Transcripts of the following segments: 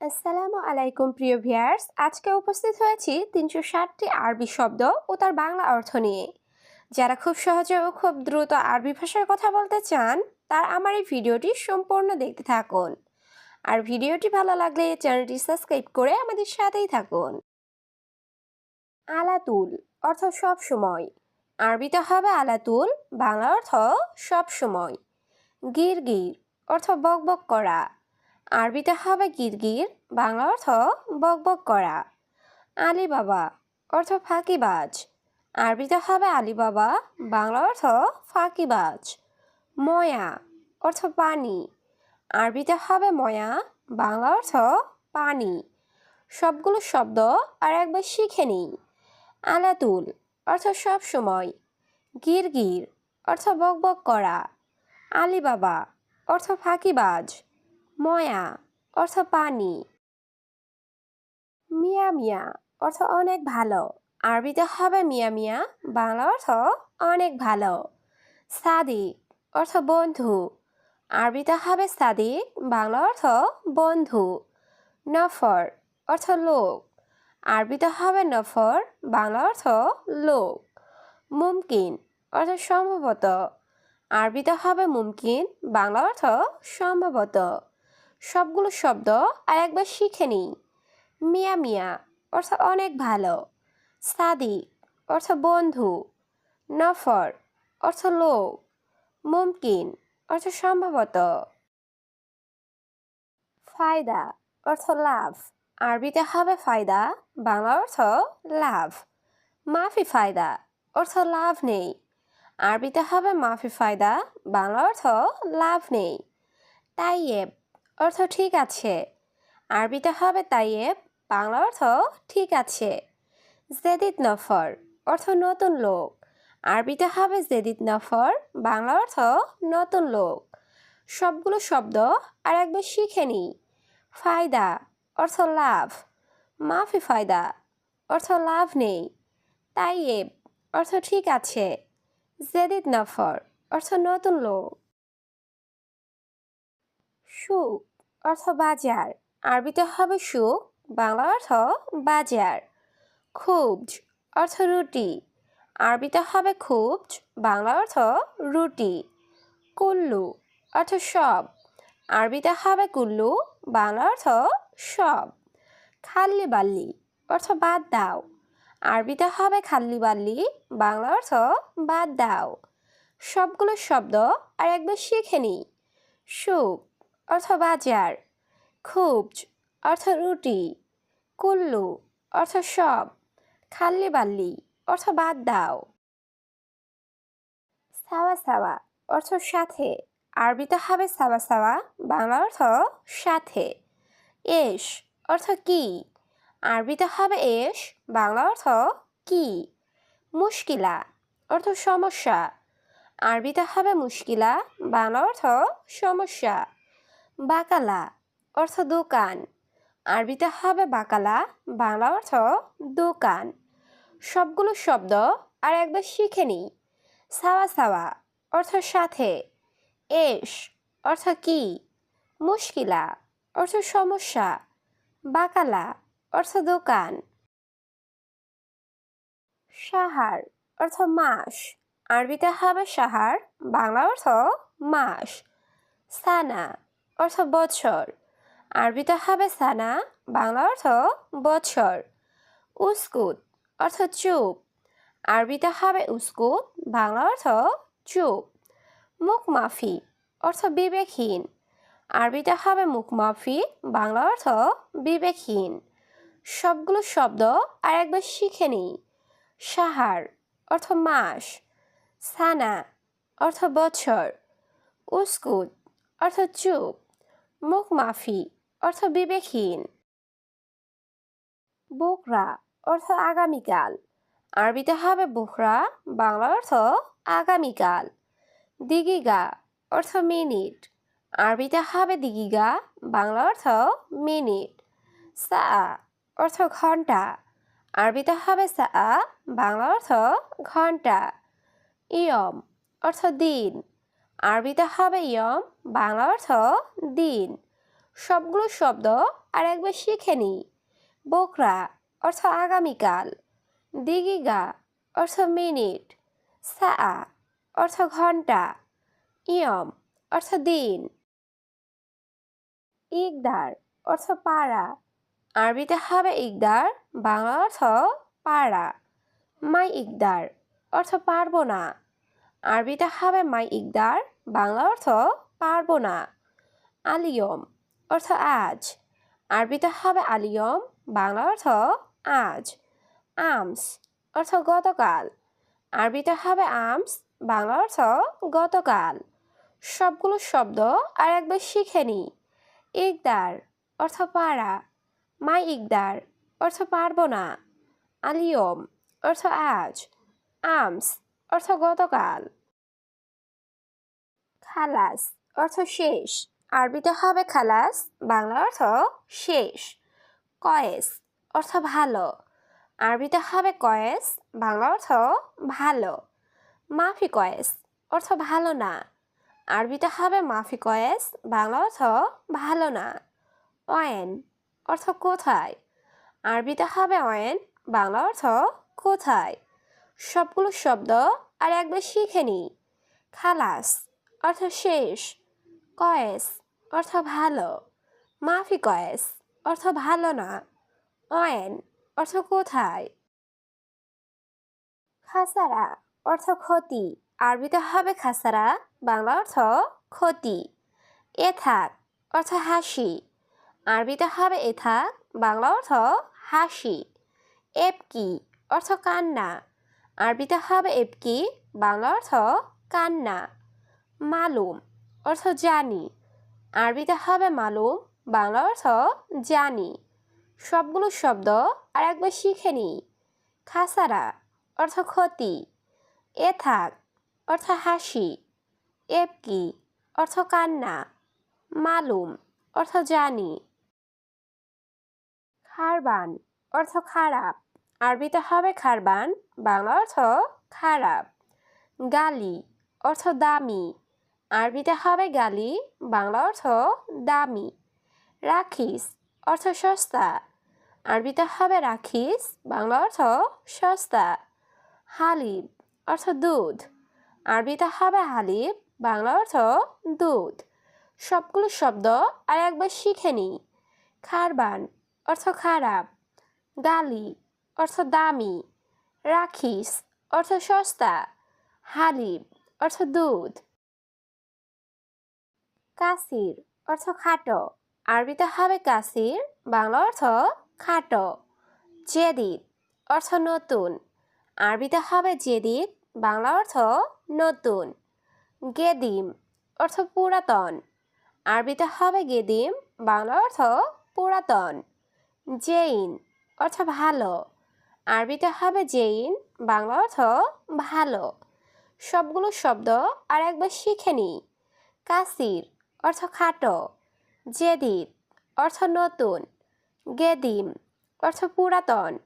আসসালামু আলাইকুম, প্রিয় ভিয়ার্স আজকে উপস্থিত হয়েছি তিনশো ষাটটি আরবি শব্দ ও তার বাংলা অর্থ নিয়ে। যারা খুব সহজে ও খুব দ্রুত আরবি ভাষায় কথা বলতে চান, তার আমার এই ভিডিওটি সম্পূর্ণ দেখতে থাকুন। আর ভিডিওটি ভালো লাগলে চ্যানেলটি সাবস্ক্রাইব করে আমাদের সাথেই থাকুন। আলাতুল অর্থ সব সময়। আরবিতে হবে আলাতুল, বাংলা অর্থ সব সময়। গির গির অর্থ বক বক করা। আরবিতে হবে গিরগির, বাংলা অর্থ বকবক করা। আলী বাবা অর্থ ফাঁকিবাজ। আরবিতে হবে আলী বাবা বাংলা অর্থ ফাঁকিবাজ। ময়া, অর্থ পানি। আরবিতে হবে ময়া, বাংলা অর্থ পানি। সবগুলো শব্দ আর একবার শিখে নিই। আলাতুল, অর্থ সব সময়। গিরগির, অর্থ বকবক করা। আলী বাবা অর্থ ফাঁকিবাজ। ময়া, অর্থ পানি। মিয়া মিয়া, অর্থ অনেক ভালো। আরবিতে হবে মিয়া মিয়া, বাংলা অর্থ অনেক ভালো। সাদিক, অর্থ বন্ধু। আরবিতে হবে সাদিক, বাংলা অর্থ বন্ধু। নফর, অর্থ লোক। আরবিতে হবে নফর, বাংলা অর্থ লোক। মুমকিন, অর্থ সম্ভবত। আরবিতে হবে মুমকিন, বাংলা অর্থ সম্ভবত। সবগুলো শব্দ আর একবার শিখে নিই। মিয়া মিয়া, অর্থ অনেক ভালো। সাদিক, অর্থ বন্ধু। নফর, অর্থ লোক। মুমকিন, অর্থ সম্ভবত। ফায়দা, অর্থ লাভ। আরবিতে হবে ফায়দা, বাংলা অর্থ লাভ। মাফি ফায়দা, অর্থ লাভ নেই। আরবিতে হবে মাফি ফায়দা, বাংলা অর্থ লাভ নেই। তাইয়েব অর্থ ঠিক আছে। আরবিতে হবে তাইয়েব, বাংলা অর্থ ঠিক আছে। জেদিদ নফর, অর্থ নতুন লোক। আরবিতে হবে জেদিদ নফর, বাংলা অর্থ নতুন লোক। সবগুলো শব্দ আর একবার শিখে নি। ফায়দা, অর্থ লাভ। মাফি ফায়দা, অর্থ লাভ নেই। তাইয়েব, অর্থ ঠিক আছে। জেদিদ নফর, অর্থ নতুন লোক। সুখ অর্থ বাজার। আরবিতে হবে সুখ, বাংলা অর্থ বাজার। খুবজ অর্থ রুটি। আরবিতে হবে খুবজ, বাংলা অর্থ রুটি। কুল্লু অর্থ সব। আরবিতে হবে কুল্লু, বাংলা অর্থ সব। খাল্লি বাল্লি অর্থ বাদ দাও। আরবিতে হবে খাল্লি বাল্লি বাংলা অর্থ বাদ দাও। সবগুলো শব্দ আর একবার শিখে নিই। সুখ অর্থ বাজার, খুবজ, অর্থ রুটি, কুল্লু, অর্থ সব খাল্লি বাল্লি অর্থ বাদ দাও। সাওয়া সাওয়া, অর্থ সাথে আরবিতে হবে সাওয়া সাওয়া, বাংলা অর্থ সাথে। এস, অর্থ কি? আরবিতে হবে এস, বাংলা অর্থ কি? মুশকিলা, অর্থ সমস্যা। আরবিতে হবে মুশকিলা, বাংলা অর্থ সমস্যা। বাকালা অর্থ দোকান। আরবিতে হবে বাকালা, বাংলা অর্থ দোকান। সবগুলো শব্দ আর একবার শিখে নিই। সাওয়া সাওয়া অর্থ সাথে। এস অর্থ কি? মুশকিলা অর্থ সমস্যা। বাকালা অর্থ দোকান। সাহার অর্থ মাস। আরবিতে হবে সাহার, বাংলা অর্থ মাস। সানা অর্থ বছর। আরবিতে হবে সানা, বাংলা অর্থ বছর। উস্কুত, অর্থ চুপ। আরবিতে হবে উস্কুত, বাংলা অর্থ চুপ। মুখ মাফি অর্থ বিবেকহীন। আরবিতে হবে মুখ মাফি বাংলা অর্থ বিবেকহীন। সবগুলো শব্দ আর একবার শিখে নিই। সাহার, অর্থ মাস। সানা, অর্থ বছর। উস্কুত, অর্থ চুপ। মুখ মাফি অর্থ বিবেকহীন। বোকরা, অর্থ আগামীকাল। আরবিতে হবে বোকরা, বাংলা অর্থ আগামীকাল। দিগিগা, অর্থ মিনিট। আরবিতে হবে দিগিগা, বাংলা অর্থ মিনিট। সা অর্থ ঘণ্টা। আরবিতে হবে সা বাংলা অর্থ ঘণ্টা। ইয়ম, অর্থ দিন। আরবিতে হবে ইয়ম, বাংলা অর্থ দিন। সবগুলো শব্দ আর একবার শিখে নিই। বোকরা অর্থ আগামীকাল। দিগিগা অর্থ মিনিট। সা অর্থ ঘণ্টা। ইয়ম অর্থ দিন। ইকদার অর্থ পাড়া। আরবিতে হবে ইকদার বাংলা অর্থ পাড়া। মাই ইকদার অর্থ পারব না। আরবিতে হবে মাই ইকদার, বাংলা অর্থ পারব না আলিয়ম অর্থ আজ। আরবিতে হবে আলিয়ম, বাংলা অর্থ আজ। আমস অর্থ গতকাল। আরবিতে হবে আমস, বাংলা অর্থ গতকাল। সবগুলো শব্দ আর একবার শিখে নি। ইকদার অর্থ পাড়া মাই ইকদার অর্থ পারব না আলিয়ম অর্থ আজ। আমস অর্থ গতকাল। খালাস, অর্থ শেষ। আরবিতে হবে খালাস, বাংলা অর্থ শেষ। কয়েস, অর্থ ভালো। আরবিতে হবে কয়েস, বাংলা অর্থ ভালো। মাফি কয়েস, অর্থ ভালো না। আরবিতে হবে মাফি কয়েস, বাংলা অর্থ ভালো না। অয়েন, অর্থ কোথায়? আরবিতে হবে অয়েন, বাংলা অর্থ কোথায়? সবগুলো শব্দ আর একবার শিখে নিই। খালাস অর্থ শেষ। কয়েস অর্থ ভালো। মাফি কয়েস অর্থ ভালো না। অয়েন অর্থ কোথায়? খাসারা অর্থ ক্ষতি। আরবিতে হবে খাসারা, বাংলা অর্থ ক্ষতি। এ থাক অর্থ হাসি। আরবিতে হবে এ থাক বাংলা অর্থ হাসি। এপকি অর্থ কান্না। আরবিতে হবে এপকি বাংলা অর্থ কান্না, মালুম, অর্থ জানি। আরবিতে হবে মালুম, বাংলা অর্থ জানি। সবগুলো শব্দ আর একবার শিখে নিই। খাসারা, অর্থ ক্ষতি। এ থাক অর্থ হাসি। এপকি অর্থ কান্না। মালুম, অর্থ জানি। খারবান, অর্থ খারাপ। আরবিতে হবে খারবান, বাংলা অর্থ খারাপ। গালি অর্থ দামি। আরবিতে হবে গালি, বাংলা অর্থ দামি। রাখিস অর্থ সস্তা। আরবিতে হবে রাখিস, বাংলা অর্থ সস্তা। হালিব অর্থ দুধ। আরবিতে হবে হালিব বাংলা অর্থ দুধ। সবগুলো শব্দ আর একবার শিখে নিই খারবান অর্থ খারাপ। গালি অর্থ দামি, রাখিস, অর্থ সস্তা হালিব অর্থ দুধ। কাসির, অর্থ খাটো। আরবিতে হবে কাসির, বাংলা অর্থ খাটো। জেদিদ, অর্থ নতুন। আরবিতে হবে জেদিদ, বাংলা অর্থ নতুন। গেদিম, অর্থ পুরাতন। আরবিতে হবে গেদিম, বাংলা অর্থ পুরাতন। জেইন, অর্থ ভালো। আরবিতে হবে জেইন, বাংলা অর্থ ভালো। সবগুলো শব্দ আর একবার শিখে নিই। কাসির অর্থ খাটো। জেদিদ অর্থ নতুন। গেদিম অর্থ পুরাতন।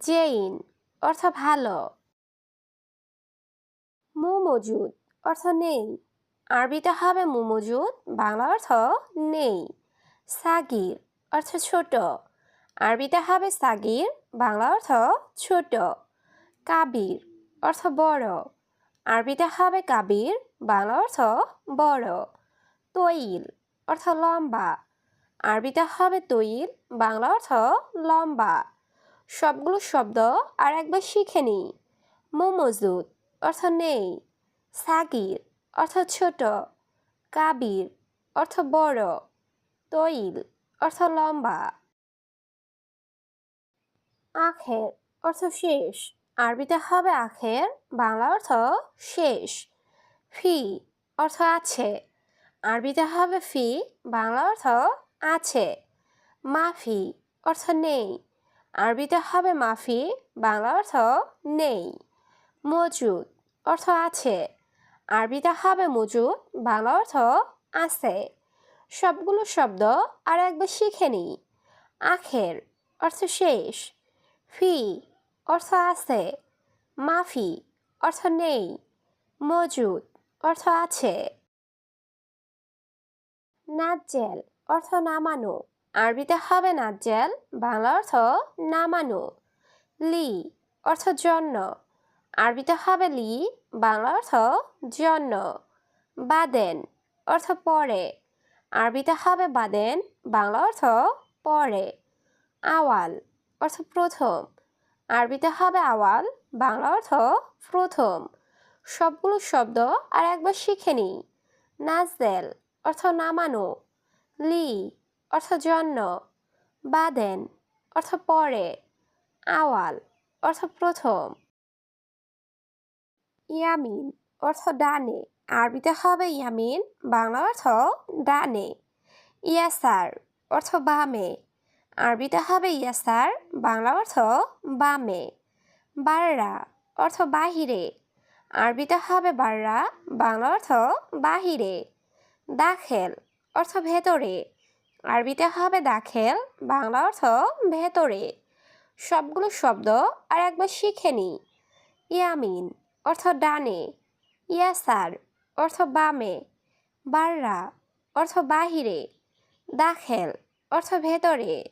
জেইন অর্থ ভালো। মু মজুদ অর্থ নেই। আরবিতে হবে মু মজুদ বাংলা অর্থ নেই। সাগির অর্থ ছোট। আরবিতে হবে সাগির বাংলা অর্থ ছোট। কাবির অর্থ বড়। আরবিতে হবে কাবির, বাংলা অর্থ বড়। তৈল অর্থ লম্বা। আরবিতে হবে তৈল, বাংলা অর্থ লম্বা। সবগুলো শব্দ আর একবার শিখে নিই। মোমজুদ অর্থ নেই। সাগির অর্থ ছোট। কাবির অর্থ বড়। তৈল অর্থ লম্বা। আখের অর্থ শেষ। আরবিতে হবে আখের, বাংলা অর্থ শেষ। ফি অর্থ আছে। আরবিতে হবে ফি, বাংলা অর্থ আছে। মাফি অর্থ নেই। আরবিতে হবে মাফি, বাংলা অর্থ নেই। মজুদ অর্থ আছে। আরবিতে হবে মজুদ, বাংলা অর্থ আছে। সবগুলো শব্দ আর একবার শিখে নিই। আখের অর্থ শেষ। ফি, অর্থ আছে। মাফি, অর্থ নেই। মজুদ, অর্থ আছে। নাজ্জেল, অর্থ নামানো। আরবিতে হবে নাজ্জেল, বাংলা অর্থ নামানো। লি, অর্থ জন্য। আরবিতে হবে লি, বাংলা অর্থ জন্য। বাদেন, অর্থ পরে। আরবিতে হবে বাদেন, বাংলা অর্থ পরে। আওয়াল অর্থ প্রথম। আরবিতে হবে আওয়াল, বাংলা অর্থ প্রথম। সবগুলো শব্দ আর একবার শিখে নিই। নাজদেল অর্থ নামানো। লি অর্থ জন্য। বাদেন অর্থ পরে। আওয়াল অর্থ প্রথম। ইয়ামিন অর্থ ডানে। আরবিতে হবে ইয়ামিন, বাংলা অর্থ ডানে। ইয়াসার অর্থ বামে। আরবিতে হবে ইয়াসার, বাংলা অর্থ বামে। বাররা অর্থ বাহিরে। আরবিতে হবে বাররা, বাংলা অর্থ বাহিরে। দাখেল অর্থ ভেতরে। আরবিতে হবে দাখেল, বাংলা অর্থ ভেতরে। সবগুলো শব্দ আর একবার শিখে নি। ইয়ামিন অর্থ ডানে। ইয়াসার অর্থ বামে। বাররা অর্থ বাহিরে। দাখেল অর্থ ভেতরে।